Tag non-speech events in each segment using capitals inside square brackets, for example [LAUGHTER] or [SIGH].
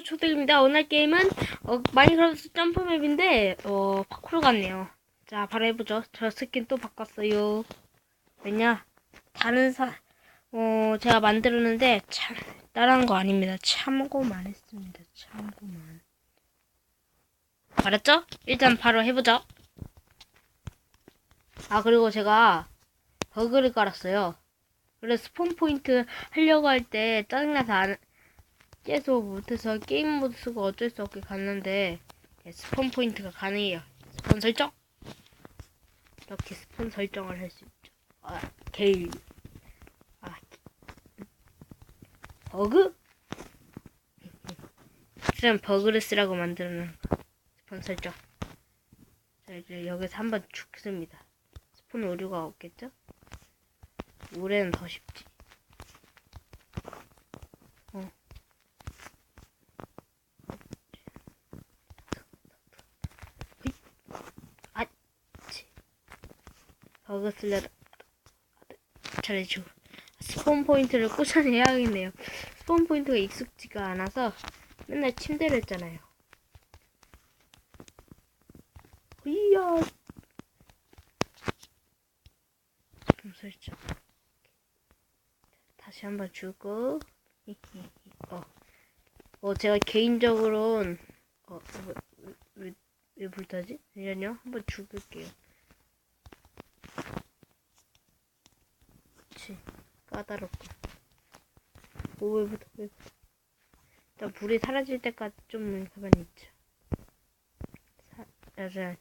초대입니다. 오늘 게임은 어, 마인크래프트 점프맵인데 어 파쿠르 같네요. 자 바로 해보죠. 저 스킨 또 바꿨어요. 왜냐 다른 사 어, 제가 만들었는데 참 따라한 거 아닙니다. 참고만 했습니다. 참고만. 알았죠? 일단 바로 해보죠. 아 그리고 제가 버그를 깔았어요. 그래서 스폰 포인트 하려고 할 때 짜증나서 안, 계속 못해서 게임 모드 쓰고 어쩔 수 없게 갔는데 네, 스폰 포인트가 가능해요. 스폰 설정 이렇게 스폰 설정을 할 수 있죠. 아 게일 아 버그 [LAUGHS] 그냥 버그를 쓰라고 만드는 거. 스폰 설정. 자 이제 여기서 한번 죽습니다. 스폰 오류가 없겠죠? 올해는 더 쉽지. 버그 쓰려다 잘해주고 스폰 포인트를 꾸준히 해야겠네요. 스폰 포인트가 익숙지가 않아서 맨날 침대를 했잖아요. 이야 스폰 설정 다시 한번 주고 [LAUGHS] 어, 어 제가 개인적으로는 어, 왜, 왜, 왜, 왜 불타지? 잠시만요. 한번 죽을게요. 그치. 까다롭고. 오, 왜 붙어, 왜. 일단 불이 사라질 때까지 좀 가만히 있죠. 사, 맞아.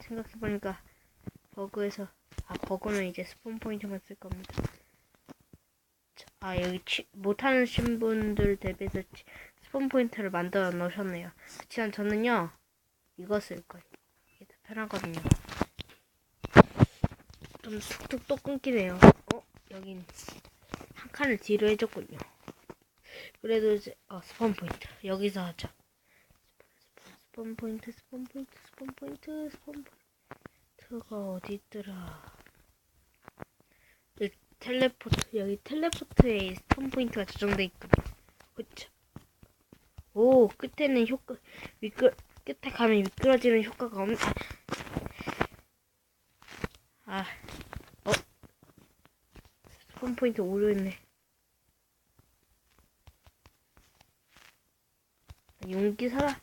생각해보니까 버그에서, 아, 버그는 이제 스폰 포인트만 쓸 겁니다. 자, 아, 여기 치, 못하는 신분들 대비해서 치, 스폰 포인트를 만들어 놓으셨네요. 그치만 저는요, 이거 쓸 거예요. 이게 더 편하거든요. 좀 툭툭 또 끊기네요. 어? 여긴 한 칸을 뒤로 해줬군요. 그래도 이제 어 스폰 포인트 여기서 하죠. 스폰, 포인트 스폰 포인트 스폰 포인트 스폰 포인트가 어디 있더라? 이 텔레포트 여기 텔레포트에 스폰 포인트가 조정돼 있거든요. 그쵸? 오 끝에는 효과 미끄 끝에 가면 미끄러지는 효과가 없네. 아, 폰 포인트 오류했네. 용기 사라?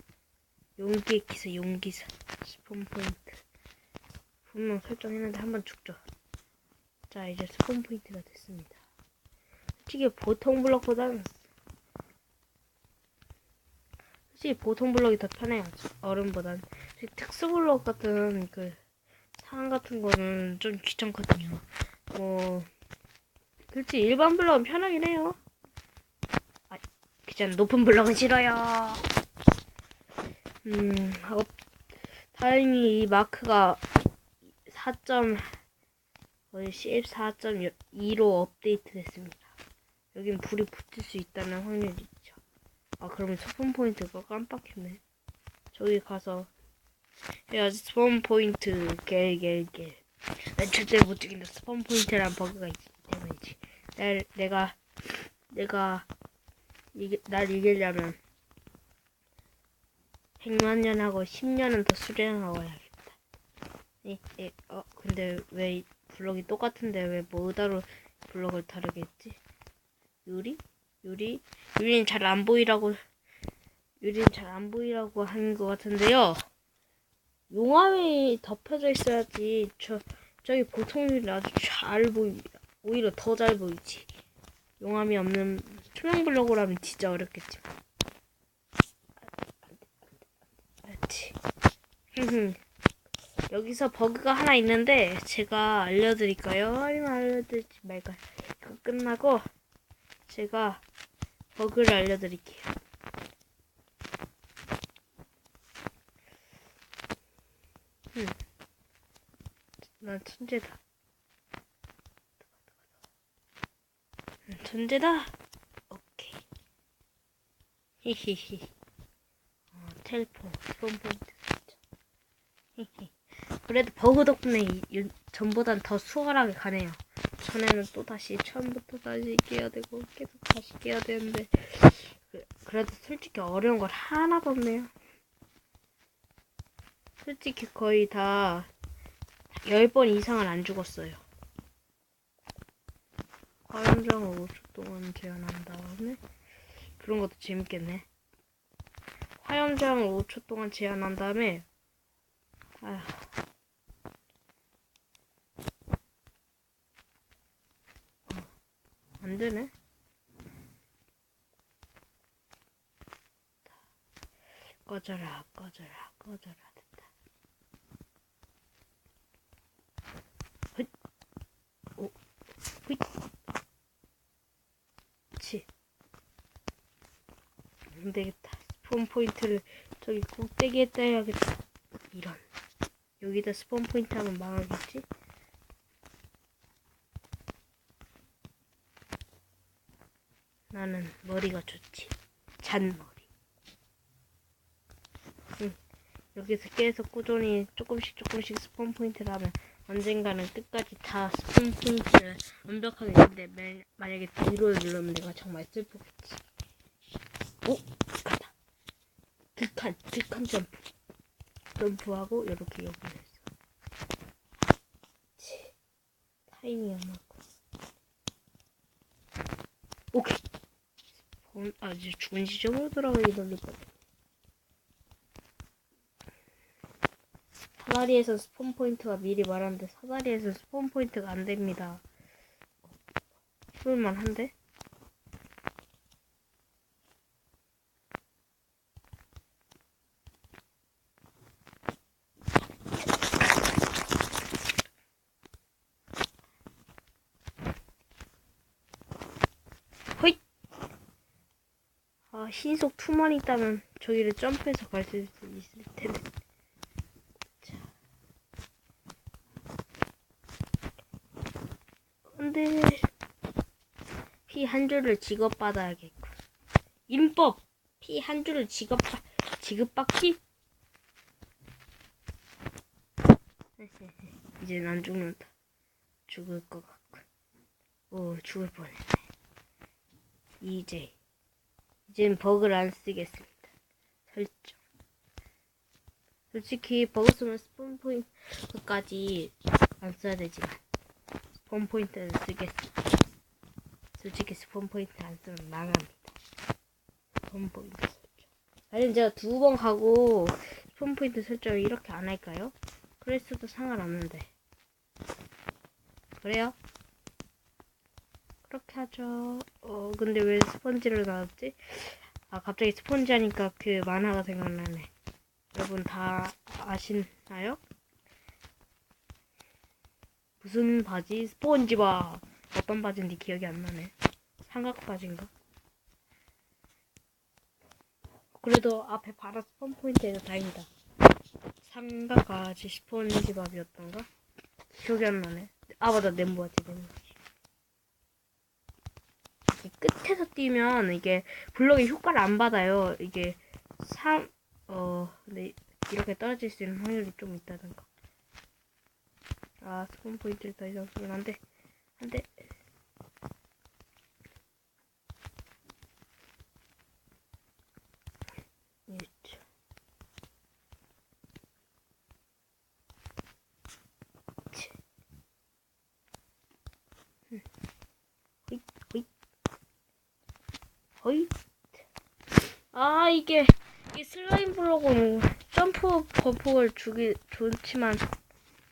용기의 기사, 용기사. 스폰 포인트. 분명 설정했는데 한번 죽죠. 자, 이제 스폰 포인트가 됐습니다. 솔직히 보통 블럭보다는 솔직히 보통 블럭이 더 편해요. 얼음보단. 특수 블럭 같은 그 상황 같은 거는 좀 귀찮거든요. 뭐, 솔직히 일반 블럭은 편하긴 해요. 아, 귀찮, 높은 블럭은 싫어요. 음, 어, 다행히 이 마크가 4. 거의 14.2로 업데이트 됐습니다. 여긴 불이 붙을 수 있다는 확률이 있죠. 아, 그러면 소품 포인트가 깜빡했네. 저기 가서 야 스폰 포인트 겔 겔 겔 난 절대 못 죽인다 스폰 포인트란 버그가 때문이지 날 내가 내가 이게 날 이기려면 100만 년 하고 10년은 더 수련하고 해야겠다 예, 예, 어 근데 왜 블럭이 똑같은데 왜 뭐다로 블럭을 다르게 했지 유리? 유리? 유리는 잘 안 보이라고 유리는 잘 안 보이라고 하는 것 같은데요 용암이 덮여져 있어야지 저 저기 보통 일이 아주 잘 보입니다. 오히려 더 잘 보이지. 용암이 없는 투명 블록으로 하면 진짜 어렵겠지만. 그렇지. [LAUGHS] 여기서 버그가 하나 있는데 제가 알려드릴까요? 아니면 알려드리지 말까요? 이거 끝나고 제가 버그를 알려드릴게요. 음. 난 천재다. 난 천재다. 오케이. 히히히. 어, 텔포 스폰 포인트. 히히. 그래도 버그 덕분에 전보단 더 수월하게 가네요. 전에는 또 다시 처음부터 다시 깨야 되고 계속 다시 깨야 되는데 그, 그래도 솔직히 어려운 걸 하나도 없네요. 솔직히 거의 다 10번 이상은 안 죽었어요. 화염장을 5초 동안 제한한 다음에 그런 것도 재밌겠네. 화염장을 5초 동안 제한한 다음에 아휴. 어, 안 되네. 꺼져라, 꺼져라, 꺼져라. 됐다. 치. 안 되겠다. 스폰 포인트를 저기 꼭대기에 떼야겠다. 이런. 여기다 스폰 포인트 하면 망하겠지? 나는 머리가 좋지. 잔머리. 응. 여기서 계속 꾸준히 조금씩 조금씩 스폰 포인트를 하면 언젠가는 끝까지 다 스폰 포인트를 완벽하게 했는데 매- 만약에 뒤로 누르면 내가 정말 슬프겠지. 오! 극한 점프. 점프하고 이렇게 여기를 했어. 치. 타이밍이 안 맞고. 오케이. 본, 아, 이제 죽은 지점으로 돌아가기 돌릴 뻔. 사다리에서 스폰 포인트가 미리 말하는데 사다리에서 스폰 포인트가 안 됩니다. 해볼만 한데? 아, 신속 투만 있다면 저기를 점프해서 갈 수 있을 텐데. 자. 근데 피 한 줄을 지급받아야겠고. 인법 피 한 줄을 지급받 지급받기? [LAUGHS] 이제 난 죽는다. 죽을 것 같고. 오, 죽을 뻔했네. 이제 이젠 버그를 안 쓰겠습니다. 설정. 솔직히 버그 쓰면 스폰 포인트까지 안 써야 되지만 스폰 포인트를 쓰겠습니다. 솔직히 스폰 포인트 안 쓰면 망합니다. 스폰 포인트 설정. 아니면 제가 두 번 가고 스폰 포인트 설정을 이렇게 안 할까요? 그랬어도 상관없는데. 그래요? 그렇게 하죠. 어, 근데 왜 스펀지를 나왔지? 아, 갑자기 스펀지 하니까 그 만화가 생각나네. 여러분 다 아시나요? 무슨 바지? 스펀지바. 어떤 바지인지 기억이 안 나네. 삼각 바지인가? 그래도 앞에 바로 스폰 포인트에서 다행이다. 삼각 바지 스펀지밥이었던가? 기억이 안 나네. 아, 맞아. nem보 바지, nem보 바지. 이 끝에서 뛰면 이게 블럭이 효과를 안 받아요. 이게 3, 어, 근데 이렇게 떨어질 수 있는 확률이 좀 있다는 거. 아, 스폰 포인트를 더 이상 돼. 안 돼. 그렇죠. 치. 음. 호잇, 호잇. 호잇. 아, 이게, 이게 슬라임 블록은 점프 버프를 주기 좋지만,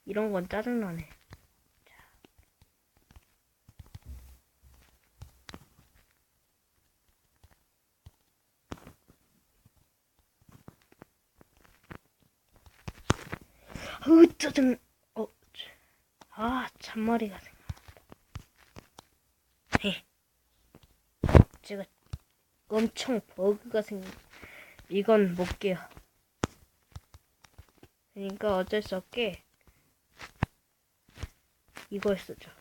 이런 건 짜증나네. 으 짜증 어, 참. 아 잔머리가 생각난다 헤 제가 엄청 버그가 생긴 이건 못 깨요 그러니까 어쩔 수 없게 이걸 쓰죠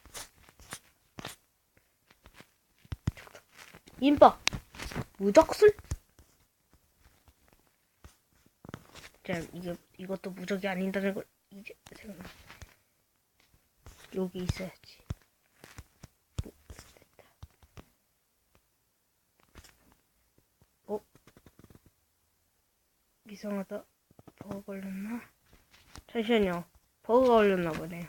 인박 무적술 자, 이게 이것도 무적이 아닌다는 걸 이제 생각. 여기 있어야지. 오, 됐다. 어, 이상하다. 버그 걸렸나? 잠시만요. 버그가 걸렸나 보네요.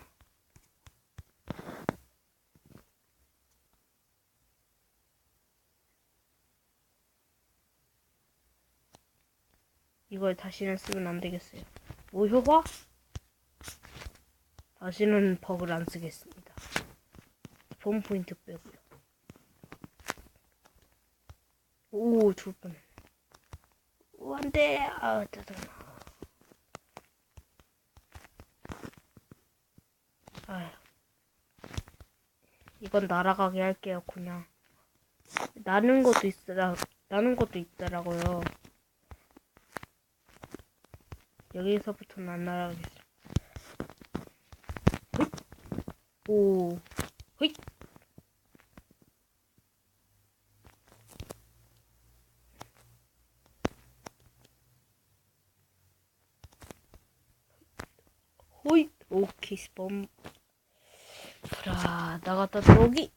이걸 다시는 쓰면 안 되겠어요. 무효화? 다시는 버그를 안 쓰겠습니다. 본 포인트 빼고요. 오, 죽을 뻔. 오, 안 돼! 아, 짜증나. 아휴. 이건 날아가게 할게요, 그냥. 나는 것도 있더라, 나는 것도 있더라고요. 여기서부터는 안 날아가겠어. 휘! 오, 휘! kiss fra Dagata-toget.